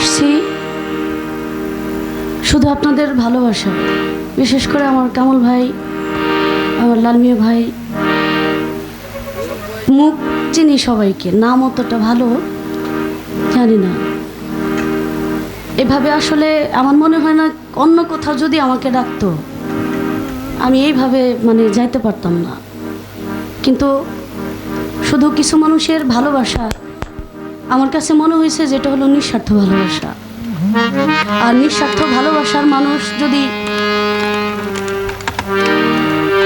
আসছি। শুধু আপনাদের ভালোবাসা, বিশেষ করে আমার কামল ভাই, আমার লালমিয়া ভাই। মুখ চিনি সবাইকে, নাম অতটা ভালো জানি না। এভাবে আসলে আমার মনে হয় না অন্য কোথাও যদি আমাকে ডাকতো, আমি এইভাবে মানে যাইতে পারতাম না। কিন্তু শুধু কিছু মানুষের ভালোবাসা আমার কাছে মনে হয়েছে যেটা হলো নিঃস্বার্থ ভালোবাসা। আর নিঃস্বার্থ ভালোবাসার মানুষ যদি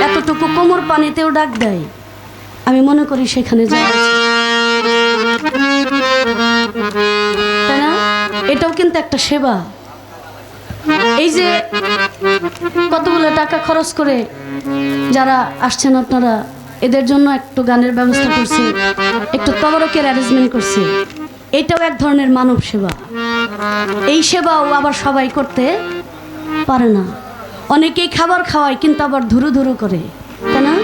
এতটুকু কোমর পানিতেও ডাক দেয়, আমি মনে করি সেখানে যাওয়া না? এটাও কিন্তু একটা সেবা। এই যে কতগুলো টাকা খরচ করে যারা আসছেন আপনারা এদের জন্য একটু গানের ব্যবস্থা করছি, একটু তবরকের অ্যারেঞ্জমেন্ট করছি। এটাও এক ধরনের মানব সেবা। এই সেবাও আবার সবাই করতে পারে না। অনেকেই খাবার খাওয়ায়, কিন্তু আবার ধুরু ধুরু করে, তাই না?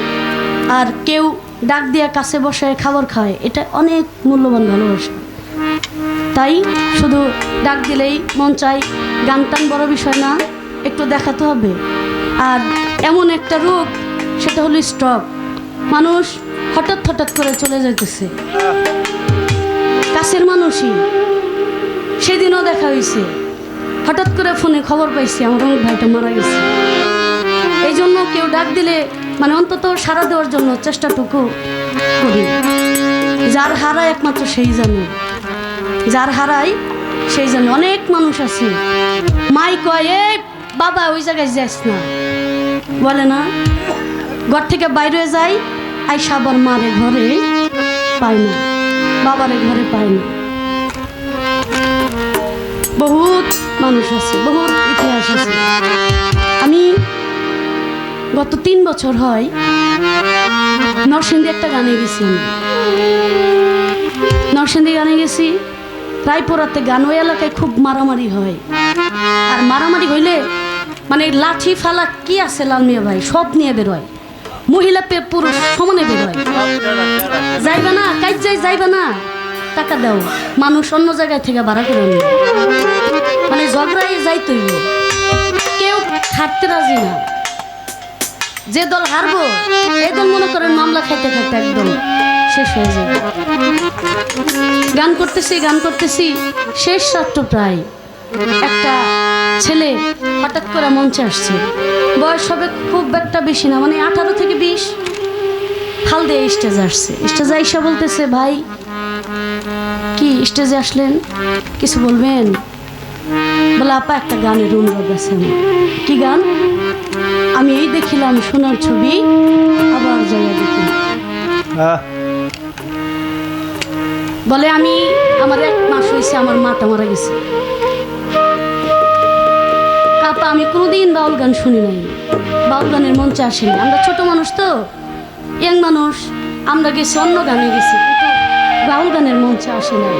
আর কেউ ডাক দিয়া কাছে বসে খাবার খাওয়ায় এটা অনেক মূল্যবান ভালোবাসা। তাই শুধু ডাক দিলেই মন চাই গান টান বড় বিষয় না, একটু দেখাতে হবে। আর এমন একটা রোগ, সেটা হলো স্ট্রক মানুষ হঠাৎ হঠাৎ করে চলে যাইতেছে। কাছের মানুষই। সেদিনও দেখা হয়েছে হঠাৎ করে ফোনে খবর পাইছি, আমার অমুক ভাইটা মারা গেছে। এই জন্য কেউ ডাক দিলে মানে অন্তত সারা দেওয়ার জন্য চেষ্টাটুকু করি। যার হারা একমাত্র সেই জানে। যার হারাই সেই জানে। অনেক মানুষ আছে। মাই কয়, এ বাবা, ওই জায়গায় যাস না। বলে না। ঘর থেকে বাইরে যাই আইসা আবার মারে ঘরে পায় না, বাবারে ঘরে পায় না। বহুত মানুষ আছে, বহুত ইতিহাস আছে। আমি গত তিন বছর হয় নরসিংদী একটা গানে গেছি নরসিংদী গানে গেছি, রায়পুরাতে গান ওই এলাকায় খুব মারামারি হয়। আর মারামারি হইলে মানে লাঠি ফালা কি আছে লালমিয়া ভাই? সব নিয়ে বেরোয় মহিলা পে পুরুষ সমানে বেরোয় যাইবা না কাজ যাই যাইবা না, টাকা দাও। মানুষ অন্য জায়গায় থেকে ভাড়া করে নিয়ে মানে ঝগড়াই যাইতই কেউ হাঁটতে রাজি না। যে দল হারবো এই দল মনে করেন মামলা খাইতে খাইতে একদম শেষ হয়ে যাবে গান করতেছি গান করতেছি, শেষ রাত্র প্রায়। একটা ছেলে হঠাৎ করে মঞ্চে আসছে বয়স হবে খুব একটা বেশি না মানে আঠারো থেকে বিশ। হাল দিয়ে স্টেজে আসছে। স্টেজে আইসা বলতেছে ভাই কি স্টেজে আসলেন? কিছু বলবেন? বলে আপা একটা গানের অনুরোধ আছে আমার। কি গান? আমি এই দেখিলাম সোনার ছবি আবার যাইয়া দেখি। বলে আমি আমার এক মাস হয়েছে আমার মাটা মারা গেছে। কাপা আমি কোনোদিন বাউল গান শুনি নাই। বাউল গানের মঞ্চে আসেনি। আমরা ছোট মানুষ তো, ইয়াং মানুষ, আমরা গেছি, অন্য গানে গেছি, কিন্তু বাউল গানের মঞ্চে আসে নাই।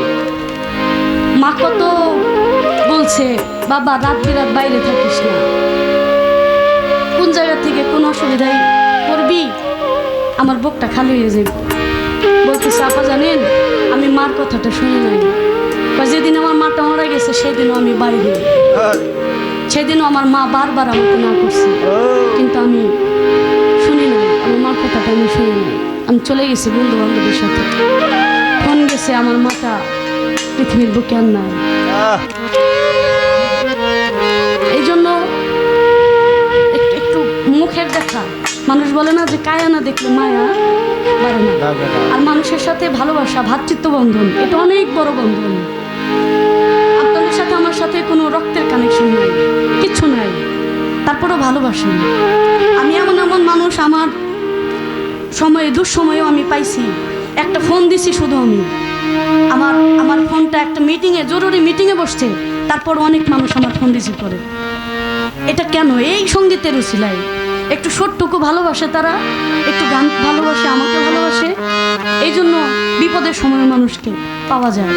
মা কত বলছে, বাবা, রাত বিরাত বাইরে থাকিস না। কোন জায়গা থেকে কোন অসুবিধায় করবি? আমার বুকটা খালি হয়ে যাবে। বলতেছে, আপা, জানেন, আমি মার কথাটা শুনি নাই। যেদিন আমার মাটা মারা গেছে সেদিনও আমি বাইরে সেদিনও আমার মা বারবার আমাকে না করছে। কিন্তু আমি শুনি না আমার মার কথাটা আমি শুনি নাই। আমি চলে গেছি বন্ধু বান্ধবের সাথে। ফোন গেছে আমার মাটা পৃথিবীর বুকে আর নাই। এই জন্য একটু একটু মুখের দেখা। মানুষ বলে না যে কায়া না দেখলে মায়া বাড়ে না। আর মানুষের সাথে ভালোবাসা ভ্রাতৃত্ব বন্ধন এটা অনেক বড় বন্ধন। আপনাদের সাথে আমার সাথে কোনো রক্তের কানেকশন নাই, কিচ্ছু নাই। তারপরেও ভালোবাসেন। আমি এমন এমন মানুষ, আমার সময়ে, দুঃসময়েও আমি পাইছি। একটা ফোন দিছি শুধু আমি। আমার আমার ফোনটা একটা মিটিংয়ে জরুরি মিটিংয়ে বসছে। তারপর অনেক মানুষ আমার ফোন রিসিভ করে। এটা কেন? এই সঙ্গীতের উচিলাই একটু সটটুকু ভালোবাসে তারা, একটু গান ভালোবাসে, আমাকে ভালোবাসে। এই জন্য বিপদের সময় মানুষকে পাওয়া যায়।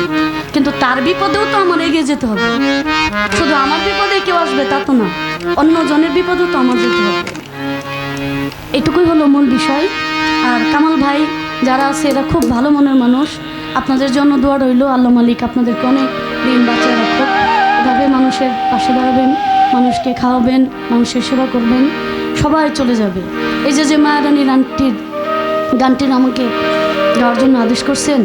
কিন্তু তার বিপদেও তো আমার এগিয়ে যেতে হবে। শুধু আমার বিপদে কেউ আসবে তা তো না, অন্য জনের বিপদেও তো আমার যেতে হবে। এটুকুই হলো মূল বিষয়। আর কামাল ভাই যারা আছে, এরা খুব ভালো মনের মানুষ। আপনাদের জন্য দোয়া রইল, আল্লাহ মালিক আপনাদেরকে অনেক দিন বাঁচিয়ে রাখুক। ধাপে মানুষের পাশে দাঁড়াবেন, মানুষকে খাওয়াবেন, মানুষের সেবা করবেন। সবাই চলে যাবে। এই যে যে মায়ারানীর আন্টির গানটির আমাকে গাওয়ার জন্য আদেশ করছেন।